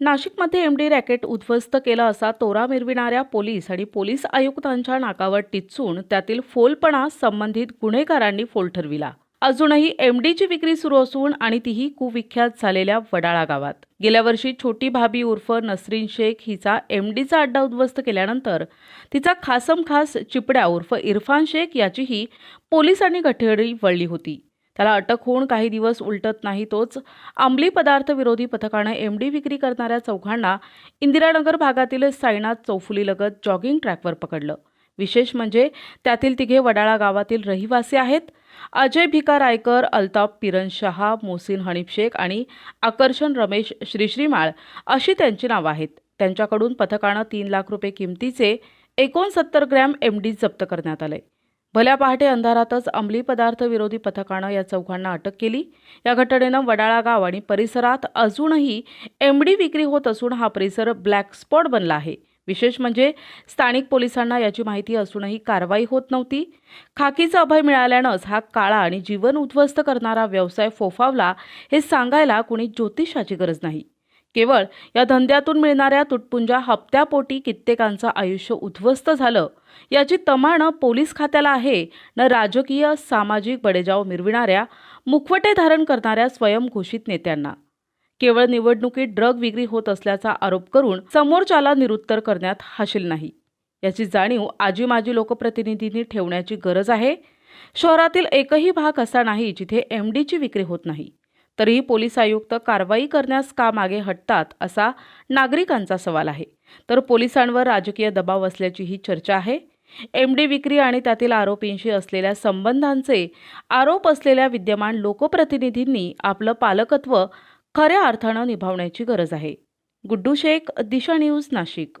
नाशिकमध्ये M D racket उद्ध्वस्त केलं असा तोरा मिरविणाऱ्या पोलीस आणि पोलीस आयुक्तांच्या नाकावर टिचून त्यातील फोलपणा संबंधित गुन्हेगारांनी फोल ठरविला. अजूनही एम डीची विक्री सुरू असून आणि तीही कुविख्यात झालेल्या वडाळा गावात. गेल्या वर्षी छोटी भाभी उर्फ नसरीन शेख हिचा एम डीचा अड्डा उद्ध्वस्त केल्यानंतर तिचा खासम खास चिपड्या उर्फ इरफान शेख याचीही पोलिसांनी गठेडी वळली होती. त्याला अटक होऊन काही दिवस उलटत नाही तोच अंमली पदार्थ विरोधी पथकानं एम डी विक्री करणाऱ्या चौघांना इंदिरानगर भागातील साईनाथ चौफुलीलगत जॉगिंग ट्रॅकवर पकडलं. विशेष म्हणजे त्यातील तिघे वडाळा गावातील रहिवासी आहेत. अजय भिका रायकर अल्ताफ पिरन शहा मोसिन हनीफ शेख आणि आकर्षण रमेश श्रीश्रीमाळ अशी त्यांची नावं आहेत. त्यांच्याकडून पथकानं तीन लाख रुपये किमतीचे एकोणसत्तर ग्रॅम एम डी जप्त करण्यात आले भल्या पहाटे अंधारातच अंमली पदार्थ विरोधी पथकानं या चौघांना अटक केली. या घटनेनं वडाळा गाव आणि परिसरात अजूनही एमडी विक्री होत असून हा परिसर ब्लॅक स्पॉट बनला आहे. विशेष म्हणजे स्थानिक पोलिसांना याची माहिती असूनही कारवाई होत नव्हती. खाकीचं अभय मिळाल्यानंच हा काळा आणि जीवन उद्ध्वस्त करणारा व्यवसाय फोफावला हे सांगायला कुणी ज्योतिषाची गरज नाही. केवळ या धंद्यातून मिळणाऱ्या तुटपुंजा हप्त्यापोटी कित्येकांचं आयुष्य उद्ध्वस्त झालं. याची तमानं पोलीस खात्याला आहे. न राजकीय सामाजिक बडेजाव मिरविणाऱ्या मुखवटे धारण करणाऱ्या स्वयंघोषित नेत्यांना. केवळ निवडणुकीत ड्रग विक्री होत असल्याचा आरोप करून समोरच्याला निरुत्तर करण्यात हाशील नाही. याची जाणीव आजी माजी लोकप्रतिनिधींनी ठेवण्याची गरज आहे. शहरातील एकही भाग असा नाही जिथे एम डीची विक्री होत नाही. तरीही पोलीस आयुक्त कारवाई करण्यास का मागे हटतात असा नागरिकांचा सवाल आहे. तर पोलिसांवर राजकीय दबाव असल्याची ही चर्चा आहे. एम डी विक्री आणि त्यातील आरोपींशी असलेल्या संबंधांचे आरोप असलेल्या विद्यमान लोकप्रतिनिधींनी आपलं पालकत्व खऱ्या अर्थानं निभावण्याची गरज आहे. गुड्डू शेख दिशा न्यूज नाशिक.